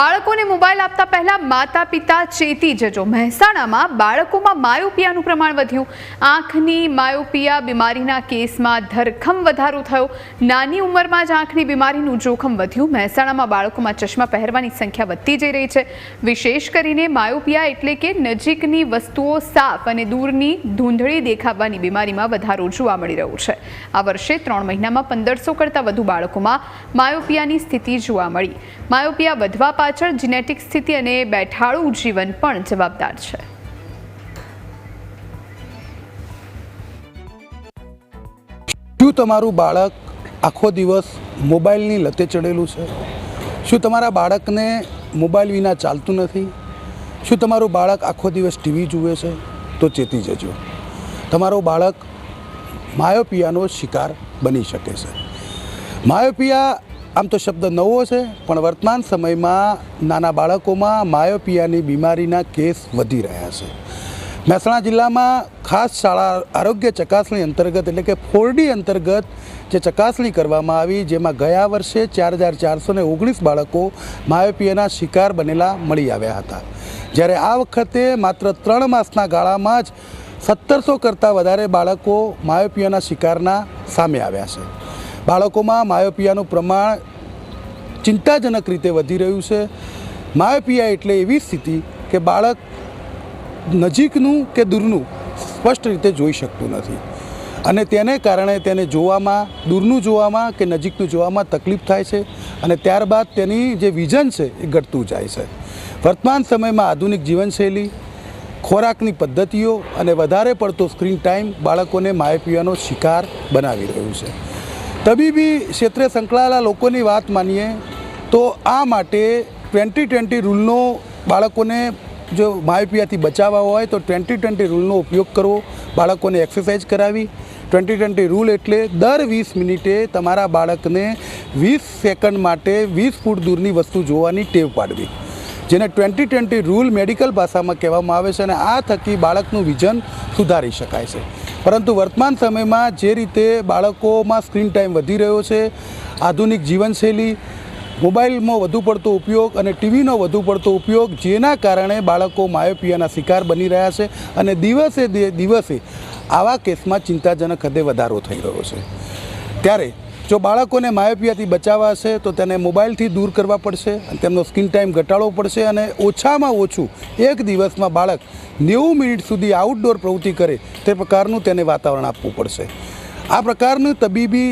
બાળકોને મોબાઈલ આપતા પહેલા માતા પિતા ચેતી જજો. મહેસાણામાં બાળકોમાં માયોપિયાનું પ્રમાણ વધ્યું. આંખની માયોપિયા બીમારીના કેસમાં ધરખમ વધારો થયો. નાની ઉંમરમાં જ આંખની બીમારીનું જોખમ વધ્યું. મહેસાણામાં બાળકોમાં ચશ્મા પહેરવાની સંખ્યા વધતી જઈ રહી છે. વિશેષ કરીને માયોપિયા એટલે કે નજીકની વસ્તુઓ સાફ અને દૂરની ધૂંધળી દેખાવાની બીમારીમાં વધારો જોવા મળી રહ્યો છે. આ વર્ષે ત્રણ મહિનામાં પંદરસો કરતાં વધુ બાળકોમાં માયોપિયાની સ્થિતિ જોવા મળી. માયોપિયા વધવા પાછળ જીનેટિક સ્થિતિ અને બેઠાળું જીવન પણ જવાબદાર છે. શું તમારું બાળક આખો દિવસ મોબાઈલની લતે ચડેલું છે? શું તમારા બાળકને મોબાઈલ વિના ચાલતું નથી? શું તમારું બાળક આખો દિવસ ટીવી જુએ છે? તો ચેતી જજો. તમારું બાળક માયોપિયાનો શિકાર બની શકે છે. માયોપિયા આમ તો શબ્દ નવો છે, પણ વર્તમાન સમયમાં નાના બાળકોમાં માયોપિયાની બીમારીના કેસ વધી રહ્યા છે. મહેસાણા જિલ્લામાં ખાસ શાળા આરોગ્ય ચકાસણી અંતર્ગત એટલે કે ફોરડી અંતર્ગત જે ચકાસણી કરવામાં આવી, જેમાં ગયા વર્ષે ચાર હજાર ચારસો ને ઓગણીસ બાળકો માયોપિયાના શિકાર બનેલા મળી આવ્યા હતા. જ્યારે આ વખતે માત્ર ત્રણ માસના ગાળામાં જ સત્તરસો કરતાં વધારે બાળકો માયોપિયાના શિકારના સામે આવ્યા છે. બાળકોમાં માયોપિયાનું પ્રમાણ ચિંતાજનક રીતે વધી રહ્યું છે. માયોપિયા એટલે એવી સ્થિતિ કે બાળક નજીકનું કે દૂરનું સ્પષ્ટ રીતે જોઈ શકતું નથી. અને તેને કારણે તેને જોવામાં, દૂરનું જોવામાં કે નજીકનું જોવામાં તકલીફ થાય છે અને ત્યારબાદ તેની જે વિઝન છે એ ઘટતું જાય છે. વર્તમાન સમયમાં આધુનિક જીવનશૈલી, ખોરાકની પદ્ધતિઓ અને વધારે પડતો સ્ક્રીન ટાઈમ બાળકોને માયોપિયાનો શિકાર બનાવી રહ્યું છે. તબીબી ક્ષેત્રે સંકળાયેલા લોકોની વાત માનીએ તો આ માટે ટ્વેન્ટી ટ્વેન્ટી રૂલનો બાળકોને જો માયોપિયાથી બચાવવા હોય તો ટ્વેન્ટી ટ્વેન્ટી રૂલનો ઉપયોગ કરવો, બાળકોને એક્સરસાઇઝ કરાવી. ટ્વેન્ટી ટ્વેન્ટી રૂલ એટલે દર વીસ મિનિટે તમારા બાળકને વીસ સેકન્ડ માટે વીસ ફૂટ દૂરની વસ્તુ જોવાની ટેવ પાડવી. જેને ટ્વેન્ટી ટ્વેન્ટી રૂલ મેડિકલ ભાષામાં કહેવામાં આવે છે અને આ થકી બાળકનું વિઝન સુધારી શકાય છે. પરંતુ વર્તમાન સમયમાં જે રીતે બાળકોમાં સ્ક્રીન ટાઈમ વધી રહ્યો છે, આધુનિક જીવનશૈલી, મોબાઈલમાં વધુ પડતો ઉપયોગ અને ટીવીનો વધુ પડતો ઉપયોગ જેના કારણે બાળકો માયોપિયાના શિકાર બની રહ્યા છે અને દિવસે દિવસે આવા કેસમાં ચિંતાજનક હદે વધારો થઈ રહ્યો છે. ત્યારે જો બાળકોને માયોપિયાથી બચાવવા છે તો તેને મોબાઈલથી દૂર કરવા પડશે અને તેમનો સ્ક્રીન ટાઈમ ઘટાડવો પડશે અને ઓછામાં ઓછું એક દિવસમાં બાળક નેવું મિનિટ સુધી આઉટડોર પ્રવૃત્તિ કરે તે પ્રકારનું તેને વાતાવરણ આપવું પડશે. આ પ્રકારનું તબીબી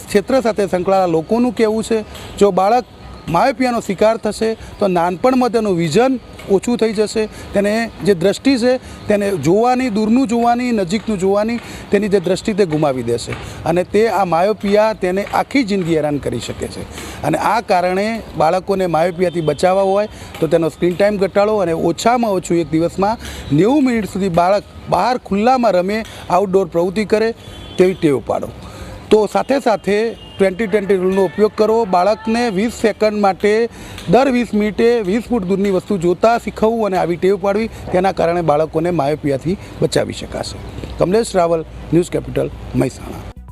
ક્ષેત્ર સાથે સંકળાયેલા લોકોનું કહેવું છે, જો બાળક માયોપિયાનો શિકાર થશે તો નાનપણમાં તેનું વિઝન ઓછું થઈ જશે. તેને જે દ્રષ્ટિ છે, તેને જોવાની, દૂરનું જોવાની, નજીકનું જોવાની, તેની જે દ્રષ્ટિ તે ગુમાવી દેશે. અને તે આ માયોપિયા તેને આખી જિંદગી હેરાન કરી શકે છે. અને આ કારણે બાળકોને માયોપિયાથી બચાવવા હોય, તો તેનો સ્ક્રીન ટાઈમ ઘટાડો અને ઓછામાં ઓછું એક દિવસમાં નેવું મિનિટ સુધી બાળક બહાર ખુલ્લામાં રમે આઉટડોર પ્રવૃત્તિ કરે, તેવી ટેવ પાડો. તો સાથે સાથે ટ્વેન્ટી ટ્વેન્ટી રૂલનો ઉપયોગ કરો. બાળકને વીસ સેકન્ડ માટે દર વીસ મિનિટે વીસ ફૂટ દૂરની વસ્તુ જોતા શીખવવું અને આવી ટેવ પાડવી, તેના કારણે બાળકોને માયોપિયાથી બચાવી શકાશે. Kamlesh Rawal, news capital, Mehsana.